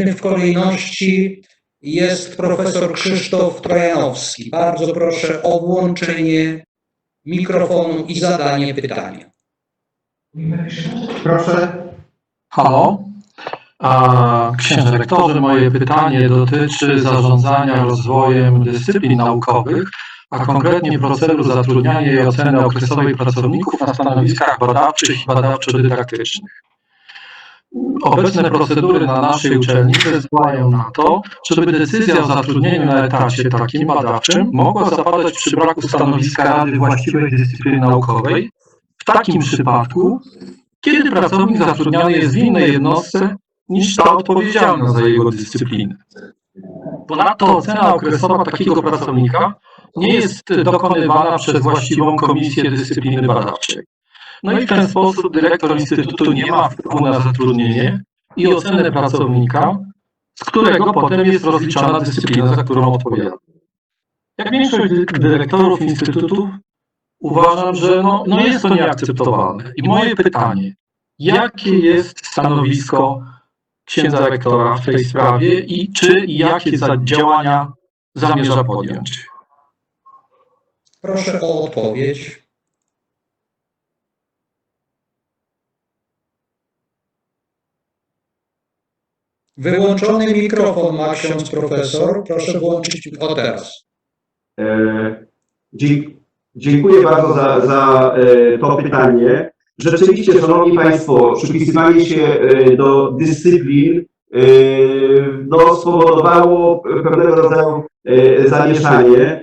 Następny w kolejności jest profesor Krzysztof Trojanowski. Bardzo proszę o włączenie mikrofonu i zadanie pytania. Proszę. Halo? A, księże rektorze, moje pytanie dotyczy zarządzania rozwojem dyscyplin naukowych, a konkretnie procedur zatrudniania i oceny okresowej pracowników na stanowiskach badawczych i badawczo-dydaktycznych. Obecne procedury na naszej uczelni zezwalają na to, żeby decyzja o zatrudnieniu na etacie takim badawczym mogła zapadać przy braku stanowiska rady właściwej dyscypliny naukowej. W takim przypadku kiedy pracownik zatrudniany jest w innej jednostce niż ta odpowiedzialna za jego dyscyplinę. Ponadto ocena okresowa takiego pracownika nie jest dokonywana przez właściwą komisję dyscypliny badawczej. No i w ten sposób dyrektor instytutu nie ma wpływu na zatrudnienie i ocenę pracownika, z którego potem jest rozliczana dyscyplina, za którą odpowiada. Jak większość dy- dyrektorów instytutów, uważam, że no, no jest to nieakceptowalne. I moje pytanie, jakie jest stanowisko księdza rektora w tej sprawie i czy i jakie działania zamierza podjąć? Proszę o odpowiedź. Wyłączony mikrofon ma ksiądz profesor. Proszę włączyć o teraz. E, Dziękuję bardzo za, za e, to pytanie. Rzeczywiście, Szanowni Państwo, przypisywanie się e, do dyscyplin e, no, spowodowało pewnego rodzaju e, zamieszanie,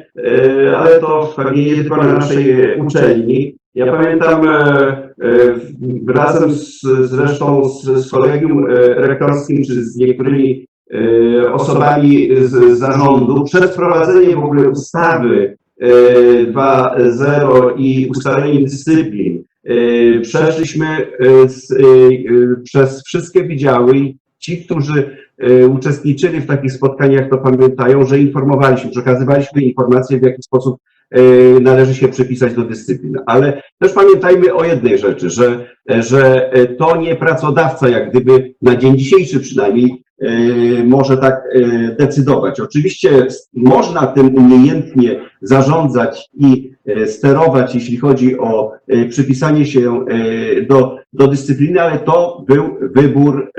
ale to pewnie nie tylko na naszej uczelni. Ja pamiętam e, e, razem z, zresztą z, z kolegium e, rektorskim, czy z niektórymi e, osobami z, zarządu, przed wprowadzeniem w ogóle ustawy e, 2.0 i ustalenie dyscyplin, e, przeszliśmy e, z, e, e, przez wszystkie wydziały ci, którzy e, uczestniczyli w takich spotkaniach, to pamiętają, że informowaliśmy, przekazywaliśmy informacje, w jaki sposób e, należy się przypisać do dyscyplin. Ale też pamiętajmy o jednej rzeczy, że, że e, to nie pracodawca, jak gdyby na dzień dzisiejszy przynajmniej, może tak decydować. Oczywiście można tym umiejętnie zarządzać i sterować, jeśli chodzi o przypisanie się do, do dyscypliny, ale to był wybór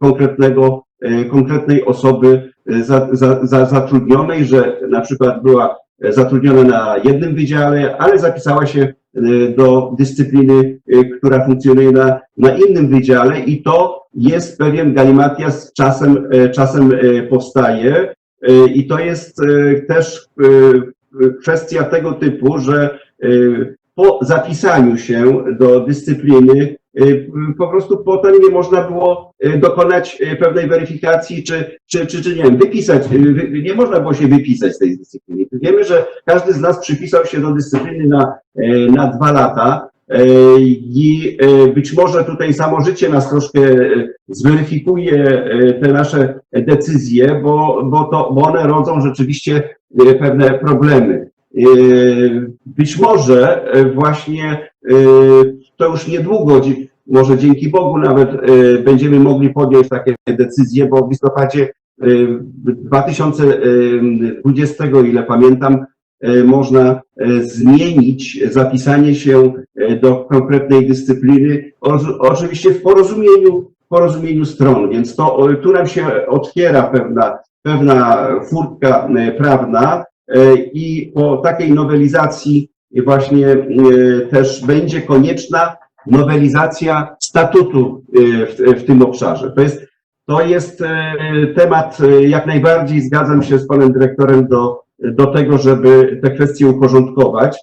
konkretnego, konkretnej osoby e, za, za, za, zatrudnionej, że na przykład była e, zatrudniona na jednym wydziale, ale zapisała się e, do dyscypliny, e, która funkcjonuje na, na innym wydziale i to jest pewien galimatias czasem, e, czasem e, powstaje. E, i to jest e, też e, kwestia tego typu, że e, po zapisaniu się do dyscypliny e, po prostu potem nie można było e, dokonać e, pewnej weryfikacji, czy, czy, czy, czy nie wiem, wypisać, wy- nie można było się wypisać z tej dyscypliny. Wiemy, że każdy z nas przypisał się do dyscypliny na, na dwa lata i być może tutaj samo życie nas troszkę zweryfikuje te nasze decyzje, bo, bo, to, bo one rodzą rzeczywiście pewne problemy. Być może właśnie to już niedługo, może dzięki Bogu nawet e, będziemy mogli podjąć takie decyzje, bo w listopadzie e, 2020, ile pamiętam, e, można e, zmienić zapisanie się e, do konkretnej dyscypliny, oczywiście w porozumieniu, porozumieniu stron, więc to tu nam się otwiera pewna, pewna furtka e, prawna e, i po takiej nowelizacji właśnie e, też będzie konieczna nowelizacja statutu e, w, w tym obszarze. To jest, to jest e, temat, jak najbardziej zgadzam się z panem dyrektorem do, do tego, żeby te kwestie uporządkować,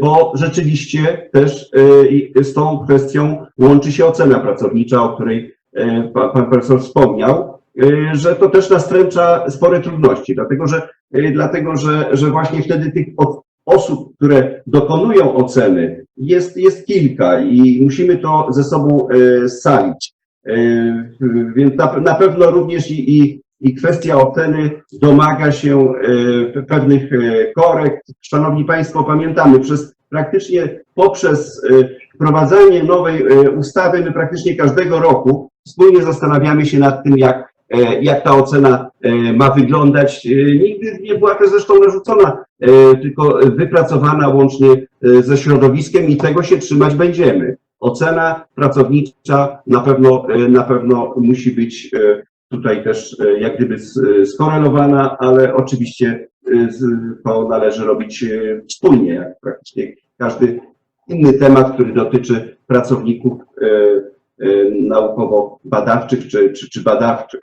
bo rzeczywiście też i z tą kwestią łączy się ocena pracownicza, o której e, pa- pan profesor wspomniał, że to też nastręcza spore trudności, dlatego że, dlatego, że, że właśnie wtedy tych osób, które dokonują oceny, jest, jest kilka i musimy to ze sobą e, scalić. E, Więc na, na pewno również i, i, i kwestia oceny domaga się e, pewnych korekt. Szanowni Państwo, pamiętamy, przez praktycznie poprzez wprowadzanie nowej ustawy, my praktycznie każdego roku wspólnie zastanawiamy się nad tym, jak, jak ta ocena e, ma wyglądać. E, Nigdy nie była też zresztą narzucona, e, tylko wypracowana łącznie e, ze środowiskiem i tego się trzymać będziemy. Ocena pracownicza na pewno, e, na pewno musi być e, tutaj też e, jak gdyby skorelowana, ale oczywiście e, to należy robić e, wspólnie, jak praktycznie każdy inny temat, który dotyczy pracowników e, e, naukowo-badawczych czy, czy, czy badawczych.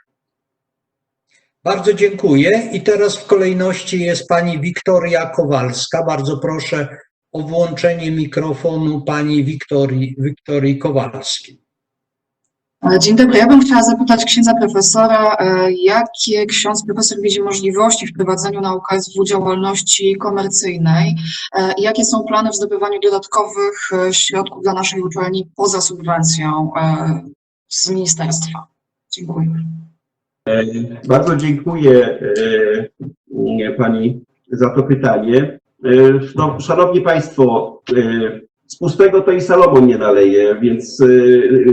Bardzo dziękuję. I teraz w kolejności jest pani Wiktoria Kowalska. Bardzo proszę o włączenie mikrofonu pani Wiktorii, Wiktorii Kowalskiej. E, Dzień dobry. Ja bym chciała zapytać księdza profesora, e, jakie ksiądz profesor widzi możliwości w prowadzeniu na UKSW działalności komercyjnej e, i jakie są plany w zdobywaniu dodatkowych środków dla naszej uczelni poza subwencją z ministerstwa? Dziękuję. Bardzo dziękuję e, Pani za to pytanie. E, No, szanowni Państwo, e, z pustego to i Salomon nie naleje, więc e,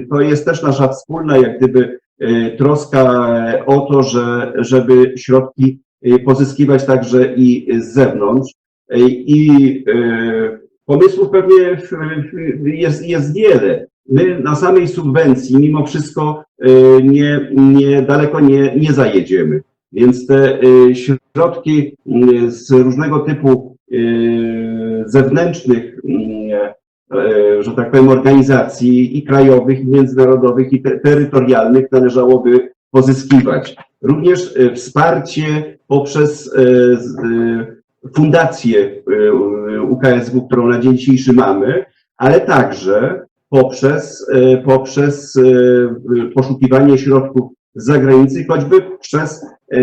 to jest też nasza wspólna, jak gdyby, e, troska o to, że, żeby środki e, pozyskiwać także i z zewnątrz. E, I e, pomysłów pewnie jest, jest wiele. My na samej subwencji mimo wszystko e, nie, nie, daleko nie, nie zajedziemy. Więc te e, środki m, z różnego typu zewnętrznych, że tak powiem, organizacji i krajowych, i międzynarodowych, i te, terytorialnych należałoby pozyskiwać. Również wsparcie poprzez fundację UKSW, którą na dzień dzisiejszy mamy, ale także poprzez, e, poprzez e, poszukiwanie środków z zagranicy, choćby przez e,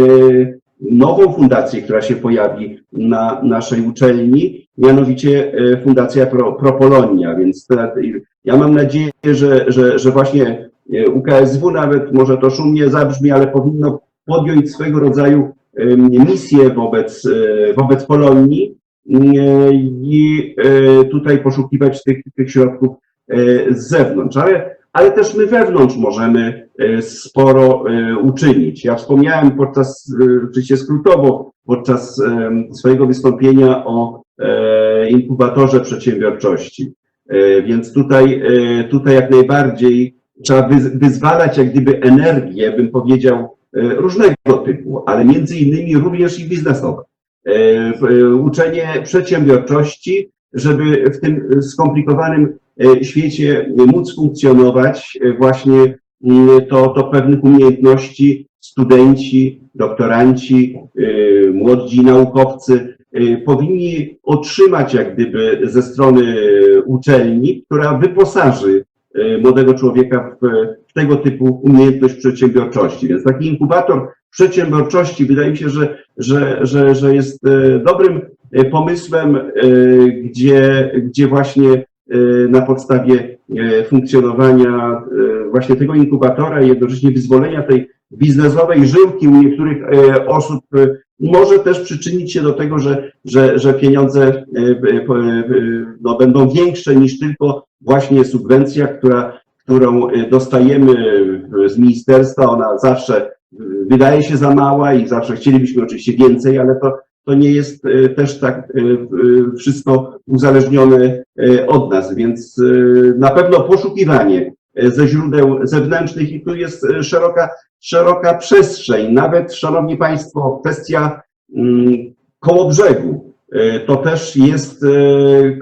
nową fundację, która się pojawi na naszej uczelni, mianowicie Fundacja Pro, Propolonia. Więc ja mam nadzieję, że, że, że właśnie UKSW nawet, może to szumnie zabrzmi, ale powinno podjąć swego rodzaju misję wobec, wobec Polonii i tutaj poszukiwać tych, tych środków z zewnątrz, ale, ale też my wewnątrz możemy e, sporo e, uczynić. Ja wspomniałem podczas, e, oczywiście skrótowo, podczas swojego wystąpienia o e, inkubatorze przedsiębiorczości. E, Więc tutaj, e, tutaj jak najbardziej trzeba wyz- wyzwalać jak gdyby energię, bym powiedział, e, różnego typu, ale między innymi również i biznesowe. E, e, Uczenie przedsiębiorczości, żeby w tym skomplikowanym e, świecie móc funkcjonować, e, właśnie mm, to, to pewnych umiejętności studenci, doktoranci, e, młodzi naukowcy e, powinni otrzymać jak gdyby ze strony uczelni, która wyposaży e, młodego człowieka w, w tego typu umiejętność przedsiębiorczości. Więc taki inkubator przedsiębiorczości wydaje mi się, że, że, że, że jest e, dobrym e, pomysłem, e, gdzie, gdzie właśnie e, na podstawie e, funkcjonowania e, właśnie tego inkubatora i jednocześnie wyzwolenia tej biznesowej żyłki u niektórych osób może też przyczynić się do tego, że, że, że pieniądze no, będą większe niż tylko właśnie subwencja, która, którą dostajemy z ministerstwa. Ona zawsze wydaje się za mała i zawsze chcielibyśmy oczywiście więcej, ale to, to nie jest e, też tak e, e, wszystko uzależnione od nas, więc na pewno poszukiwanie ze źródeł zewnętrznych i tu jest szeroka, szeroka przestrzeń. Nawet, Szanowni Państwo, kwestia mm, koło brzegu to też jest,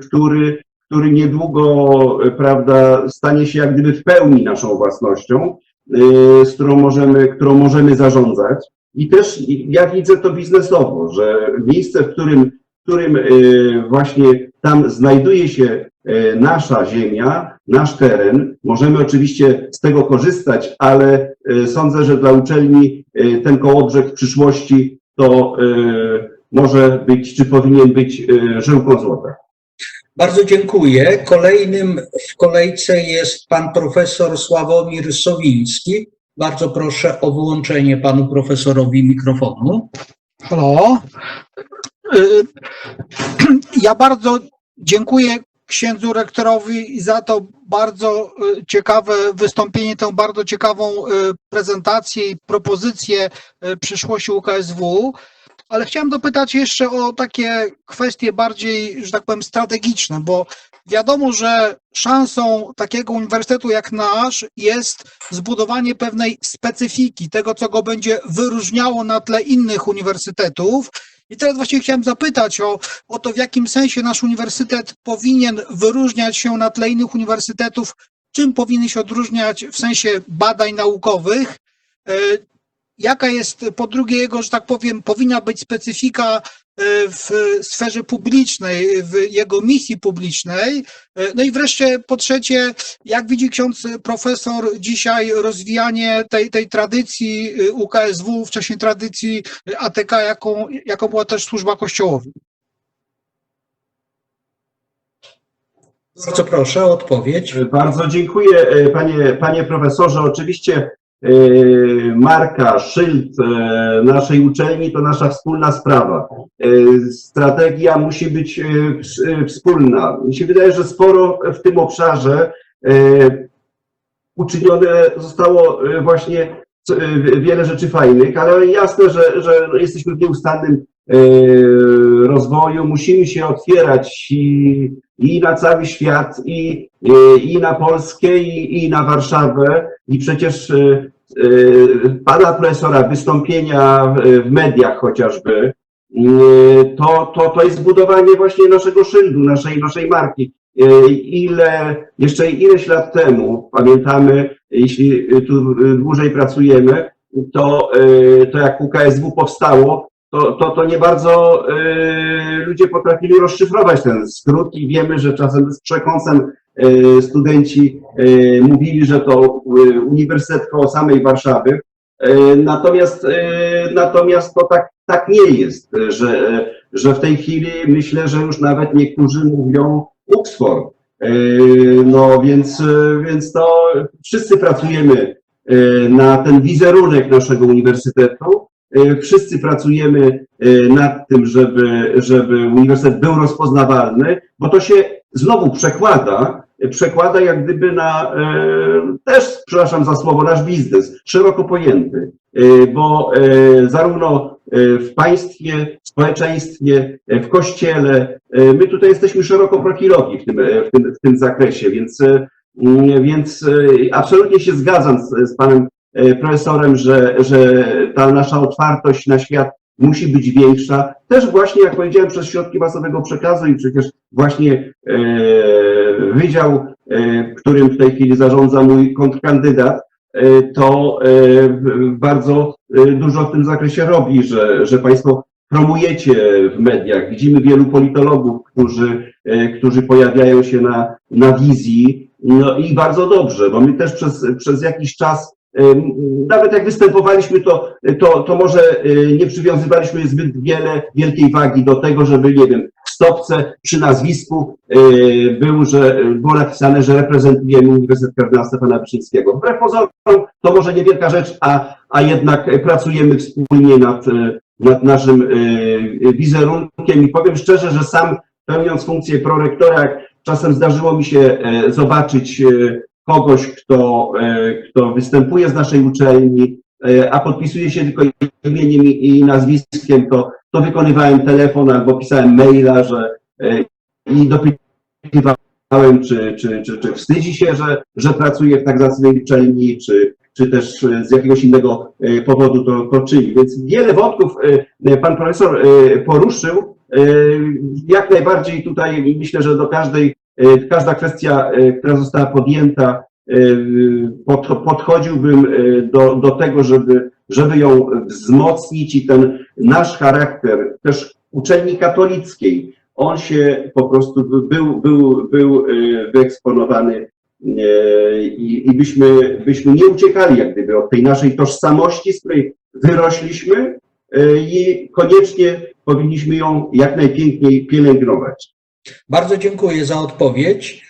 który, który niedługo, prawda, stanie się jak gdyby w pełni naszą własnością, z którą możemy, którą możemy zarządzać. I też ja widzę to biznesowo, że miejsce, w którym, w którym e, właśnie tam znajduje się e, nasza ziemia, nasz teren, możemy oczywiście z tego korzystać, ale e, sądzę, że dla uczelni ten kołobrzeg w przyszłości to może być, czy powinien być żyłką złota. Bardzo dziękuję. Kolejnym w kolejce jest pan profesor Sławomir Sowiński. Bardzo proszę o wyłączenie panu profesorowi mikrofonu. Halo. Y, Ja bardzo dziękuję księdzu rektorowi za to bardzo e, ciekawe wystąpienie, tę bardzo ciekawą e, prezentację i propozycję przyszłości UKSW. Ale chciałem dopytać jeszcze o takie kwestie bardziej, że tak powiem, strategiczne, bo wiadomo, że szansą takiego uniwersytetu jak nasz jest zbudowanie pewnej specyfiki, tego, co go będzie wyróżniało na tle innych uniwersytetów. I teraz właśnie chciałem zapytać o, o to, w jakim sensie nasz uniwersytet powinien wyróżniać się na tle innych uniwersytetów, czym powinien się odróżniać w sensie badań naukowych. E, Jaka jest, po drugie, jego, że tak powiem, powinna być specyfika w sferze publicznej, w jego misji publicznej. E, No i wreszcie, po trzecie, jak widzi ksiądz profesor dzisiaj rozwijanie tej, tej tradycji y, UKSW, wcześniej tradycji ATK, jaką, jaką była też służba kościołowa? Bardzo proszę o odpowiedź. Bardzo dziękuję, e, panie, panie profesorze. Oczywiście e, marka, szyld e, naszej uczelni to nasza wspólna sprawa. E, Strategia musi być ws- wspólna. Mi się wydaje, że sporo w tym obszarze uczynione zostało właśnie wiele rzeczy fajnych, ale jasne, że, że jesteśmy w nieustannym rozwoju. Musimy się otwierać i, i na cały świat, i, i, na Polskę, i, i na Warszawę. I przecież pana profesora wystąpienia w, mediach chociażby, e, to, to, to jest budowanie właśnie naszego szyldu, naszej, naszej marki. E, Ile, jeszcze ileś lat temu, pamiętamy, jeśli tu dłużej pracujemy, to, to jak UKSW powstało, to, to, to nie bardzo ludzie potrafili rozszyfrować ten skrót i wiemy, że czasem z przekąsem studenci e, mówili, że to e, Uniwersytet koło samej Warszawy. E, Natomiast, e, natomiast to tak, tak nie jest, że, e, że w tej chwili myślę, że już nawet niektórzy mówią Oxford. E, No więc, e, więc to wszyscy pracujemy e, na ten wizerunek naszego uniwersytetu. E, Wszyscy pracujemy e, nad tym, żeby, żeby uniwersytet był rozpoznawalny, bo to się znowu przekłada, przekłada jak gdyby na e, też, przepraszam za słowo, nasz biznes, szeroko pojęty, E, bo e, zarówno w państwie, w społeczeństwie, w kościele, my tutaj jesteśmy szeroko profilowi w tym, w tym, w tym zakresie, więc, więc absolutnie się zgadzam z, z panem profesorem, że, że ta nasza otwartość na świat musi być większa. Też właśnie, jak powiedziałem, przez środki masowego przekazu i przecież właśnie e, wydział, e, którym w tej chwili zarządza mój kontrkandydat, e, to e, bardzo e, dużo w tym zakresie robi, że, że Państwo promujecie w mediach. Widzimy wielu politologów, którzy, e, którzy pojawiają się na, na wizji. No i bardzo dobrze, bo my też przez, przez jakiś czas Nawet jak występowaliśmy, to, to, to może y, nie przywiązywaliśmy zbyt wiele, wielkiej wagi do tego, żeby, nie wiem, w stopce przy nazwisku y, był, że, było napisane, że reprezentujemy Uniwersytet Kardynała Stefana Wyszyńskiego. Wbrew pozorom to może niewielka rzecz, a, a jednak pracujemy wspólnie nad, y, nad naszym wizerunkiem i powiem szczerze, że sam pełniąc funkcję prorektora, czasem zdarzyło mi się e, zobaczyć e, kogoś, kto, e, kto występuje z naszej uczelni, e, a podpisuje się tylko imieniem i nazwiskiem, to, to wykonywałem telefon albo pisałem maila, że e, i dopytywałem, czy, czy, czy, czy wstydzi się, że, że pracuje w tak zacnej uczelni, czy, czy też z jakiegoś innego powodu to, to czyni. Więc wiele wątków pan profesor poruszył. Jak najbardziej tutaj myślę, że do każdej Każda kwestia, e, która została podjęta, e, pod, podchodziłbym do, do tego, żeby, żeby ją wzmocnić i ten nasz charakter, też uczelni katolickiej, on się po prostu był, był, był wyeksponowany i, i byśmy, byśmy nie uciekali jak gdyby od tej naszej tożsamości, z której wyrośliśmy i koniecznie powinniśmy ją jak najpiękniej pielęgnować. Bardzo dziękuję za odpowiedź.